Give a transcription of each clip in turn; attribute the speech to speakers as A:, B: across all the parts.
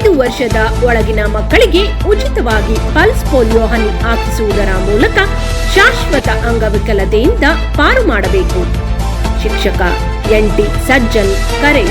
A: ಐದು ವರ್ಷದ ಒಳಗಿನ ಮಕ್ಕಳಿಗೆ ಉಚಿತವಾಗಿ ಪಲ್ಸ್ ಪೋಲಿಯೋ ಹನಿ ಹಾಕಿಸುವುದರ ಮೂಲಕ ಶಾಶ್ವತ ಅಂಗವಿಕಲತೆಯಿಂದ ಪಾರು ಮಾಡಬೇಕು. ಶಿಕ್ಷಕ ಎನ್ ಟಿ ಸಜ್ಜನ್ ಕರೆ.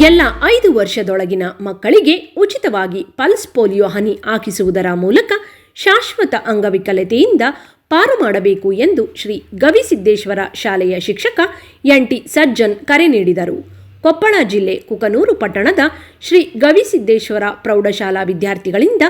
A: ಎಲ್ಲ ಐದು ವರ್ಷದೊಳಗಿನ ಮಕ್ಕಳಿಗೆ ಉಚಿತವಾಗಿ ಪಲ್ಸ್ ಪೋಲಿಯೋ ಹನಿ ಹಾಕಿಸುವುದರ ಮೂಲಕ ಶಾಶ್ವತ ಅಂಗವಿಕಲತೆಯಿಂದ ಪಾರು ಮಾಡಬೇಕು ಎಂದು ಶ್ರೀ ಗವಿಸಿದ್ದೇಶ್ವರ ಶಾಲೆಯ ಶಿಕ್ಷಕ ಎನ್ ಟಿ ಸಜ್ಜನ್ ಕರೆ ನೀಡಿದರು. ಕೊಪ್ಪಳ ಜಿಲ್ಲೆ ಕುಕನೂರು ಪಟ್ಟಣದ ಶ್ರೀ ಗವಿಸಿದ್ದೇಶ್ವರ ಪ್ರೌಢಶಾಲಾ ವಿದ್ಯಾರ್ಥಿಗಳಿಂದ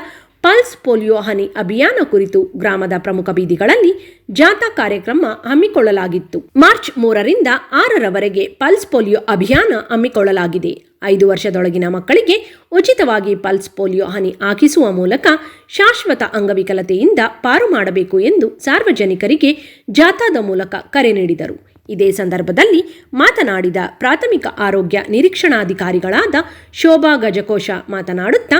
A: ಪಲ್ಸ್ ಪೋಲಿಯೋ ಹನಿ ಅಭಿಯಾನ ಕುರಿತು ಗ್ರಾಮದ ಪ್ರಮುಖ ಬೀದಿಗಳಲ್ಲಿ ಜಾಥಾ ಕಾರ್ಯಕ್ರಮ ಹಮ್ಮಿಕೊಳ್ಳಲಾಗಿತ್ತು. ಮಾರ್ಚ್ ಮೂರರಿಂದ ಆರರವರೆಗೆ ಪಲ್ಸ್ ಪೋಲಿಯೋ ಅಭಿಯಾನ ಹಮ್ಮಿಕೊಳ್ಳಲಾಗಿದೆ. ಐದು ವರ್ಷದೊಳಗಿನ ಮಕ್ಕಳಿಗೆ ಉಚಿತವಾಗಿ ಪಲ್ಸ್ ಪೋಲಿಯೋ ಹನಿ ಹಾಕಿಸುವ ಮೂಲಕ ಶಾಶ್ವತ ಅಂಗವಿಕಲತೆಯಿಂದ ಪಾರು ಮಾಡಬೇಕು ಎಂದು ಸಾರ್ವಜನಿಕರಿಗೆ ಜಾಥಾದ ಮೂಲಕ ಕರೆ ನೀಡಿದರು. ಇದೇ ಸಂದರ್ಭದಲ್ಲಿ ಮಾತನಾಡಿದ ಪ್ರಾಥಮಿಕ ಆರೋಗ್ಯ ನಿರೀಕ್ಷಣಾಧಿಕಾರಿಗಳಾದ ಶೋಭಾ ಗಜಕೋಶ ಮಾತನಾಡುತ್ತಾ,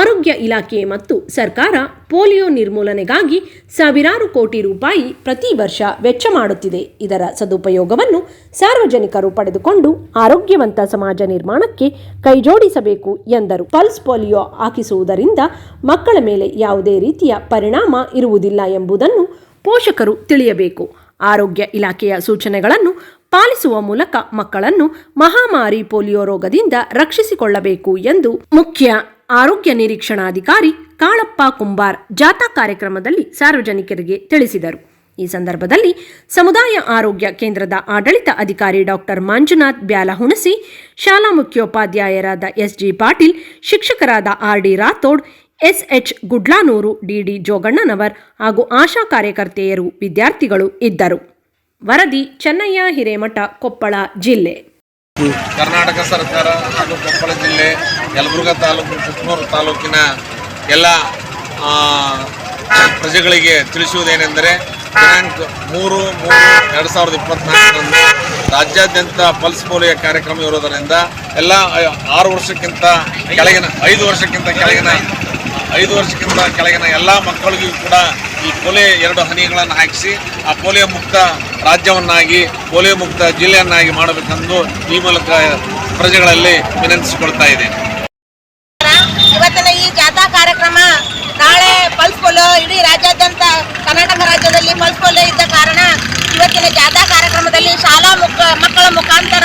A: ಆರೋಗ್ಯ ಇಲಾಖೆ ಮತ್ತು ಸರ್ಕಾರ ಪೋಲಿಯೋ ನಿರ್ಮೂಲನೆಗಾಗಿ ಸಾವಿರಾರು ಕೋಟಿ ರೂಪಾಯಿ ಪ್ರತಿ ವರ್ಷ ವೆಚ್ಚ ಮಾಡುತ್ತಿದೆ. ಇದರ ಸದುಪಯೋಗವನ್ನು ಸಾರ್ವಜನಿಕರು ಪಡೆದುಕೊಂಡು ಆರೋಗ್ಯವಂತ ಸಮಾಜ ನಿರ್ಮಾಣಕ್ಕೆ ಕೈಜೋಡಿಸಬೇಕು ಎಂದರು. ಪಲ್ಸ್ ಪೋಲಿಯೋ ಹಾಕಿಸುವುದರಿಂದ ಮಕ್ಕಳ ಮೇಲೆ ಯಾವುದೇ ರೀತಿಯ ಪರಿಣಾಮ ಇರುವುದಿಲ್ಲ ಎಂಬುದನ್ನು ಪೋಷಕರು ತಿಳಿಯಬೇಕು. ಆರೋಗ್ಯ ಇಲಾಖೆಯ ಸೂಚನೆಗಳನ್ನು ಪಾಲಿಸುವ ಮೂಲಕ ಮಕ್ಕಳನ್ನು ಮಹಾಮಾರಿ ಪೋಲಿಯೋ ರೋಗದಿಂದ ರಕ್ಷಿಸಿಕೊಳ್ಳಬೇಕು ಎಂದು ಮುಖ್ಯ ಆರೋಗ್ಯ ನಿರೀಕ್ಷಣಾಧಿಕಾರಿ ಕಾಳಪ್ಪ ಕುಂಬಾರ್ ಜಾಥಾ ಕಾರ್ಯಕ್ರಮದಲ್ಲಿ ಸಾರ್ವಜನಿಕರಿಗೆ ತಿಳಿಸಿದರು. ಈ ಸಂದರ್ಭದಲ್ಲಿ ಸಮುದಾಯ ಆರೋಗ್ಯ ಕೇಂದ್ರದ ಆಡಳಿತ ಅಧಿಕಾರಿ ಡಾಕ್ಟರ್ ಮಂಜುನಾಥ್ ಬ್ಯಾಲಹುಣಸಿ ಶಾಲಾ ಮುಖ್ಯೋಪಾಧ್ಯಾಯರಾದ ಎಸ್ಜಿ ಪಾಟೀಲ್, ಶಿಕ್ಷಕರಾದ R. D. Rathod S H Gudlanur, D D Joganannavar ಹಾಗೂ ಆಶಾ ಕಾರ್ಯಕರ್ತೆಯರು ವಿದ್ಯಾರ್ಥಿಗಳು ಇದ್ದರು. ವರದಿ, ಚೆನ್ನಯ್ಯ, ಹಿರೇಮಠ, ಕೊಪ್ಪಳ ಜಿಲ್ಲೆ.
B: ಕರ್ನಾಟಕ ಸರ್ಕಾರ ಹಾಗೂ ಕೊಪ್ಪಳ ಜಿಲ್ಲೆ, ಯಲಬುರ್ಗಾ ತಾಲೂಕು ಕುಕ್ನೂರು ತಾಲೂಕಿನ ಎಲ್ಲ ಪ್ರಜೆಗಳಿಗೆ ತಿಳಿಸುವುದೇನೆಂದರೆ, ದಿನಾಂಕ ಮೂರು ಮೂರು ಎರಡು ಸಾವಿರದ ಇಪ್ಪತ್ತ್ನಾಲ್ಕರಂದು ರಾಜ್ಯಾದ್ಯಂತ ಪಲ್ಸ್ ಪೋಲಿಯೋ ಕಾರ್ಯಕ್ರಮ ಇರೋದರಿಂದ ಎಲ್ಲ ಆರು ವರ್ಷಕ್ಕಿಂತ ಕೆಳಗಿನ, ಐದು ವರ್ಷಕ್ಕಿಂತ ಕೆಳಗಿನ ಐದು ವರ್ಷಕ್ಕಿಂತ ಕೆಳಗಿನ ಎಲ್ಲ ಮಕ್ಕಳಿಗೂ ಕೂಡ ಈ ಪೋಲಿಯೋ ಎರಡು ಹನಿಗಳನ್ನು ಹಾಕಿಸಿ, ಆ ಪೋಲಿಯೋ ಮುಕ್ತ ರಾಜ್ಯವನ್ನಾಗಿ, ಪೋಲಿಯೋ ಮುಕ್ತ ಜಿಲ್ಲೆಯನ್ನಾಗಿ ಮಾಡಬೇಕೆಂದು ಈ ಮೂಲಕ ಪ್ರಜೆಗಳಲ್ಲಿ ವಿನಂತಿಸಿಕೊಳ್ತಾ ಇದ್ದೇನೆ.
C: ಇವತ್ತಿನ ಈ ಜಾಥಾ ಕಾರ್ಯಕ್ರಮ ನಾಳೆ ಪಲ್ಸ್ ಪೋಲೋ ಇಡೀ ರಾಜ್ಯಾದ್ಯಂತ ಕರ್ನಾಟಕ ರಾಜ್ಯದಲ್ಲಿ ಪಲ್ಸ್ ಪೋಲಿಯೋ ಇದ್ದ ಕಾರಣ ಇವತ್ತಿನ ಜಾಥಾ ಕಾರ್ಯಕ್ರಮದಲ್ಲಿ ಶಾಲಾ ಮುಖ ಮಕ್ಕಳ ಮುಖಾಂತರ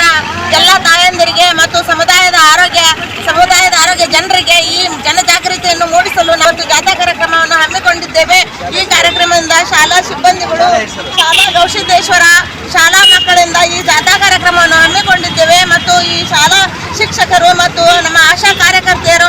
C: ಎಲ್ಲ ತಾಯಂದಿರಿಗೆ ಮತ್ತು ಸಮುದಾಯದ ಆರೋಗ್ಯ ಸಮುದಾಯದ ಆರೋಗ್ಯ ಜನರಿಗೆ ಈ ಜನಜಾಗೃತಿಯನ್ನು ಮೂಡಿಸಲು ನಾವು ಜಾಥಾ ಕಾರ್ಯಕ್ರಮವನ್ನು ಹಮ್ಮಿಕೊಂಡಿದ್ದೇವೆ ಈ ಕಾರ್ಯಕ್ರಮದಿಂದ ಶಾಲಾ ಸಿಬ್ಬಂದಿಗಳು, ಶಾಲಾ ಗೌಶಿದ್ದೇಶ್ವರ ಶಾಲಾ ಮಕ್ಕಳಿಂದ ಈ ಜಾಥಾ ಕಾರ್ಯಕ್ರಮವನ್ನು ಹಮ್ಮಿಕೊಂಡಿದ್ದೇವೆ. ಮತ್ತು ಈ ಶಾಲಾ ಶಿಕ್ಷಕರು ಮತ್ತು ನಮ್ಮ ಆಶಾ ಕಾರ್ಯಕರ್ತೆಯರ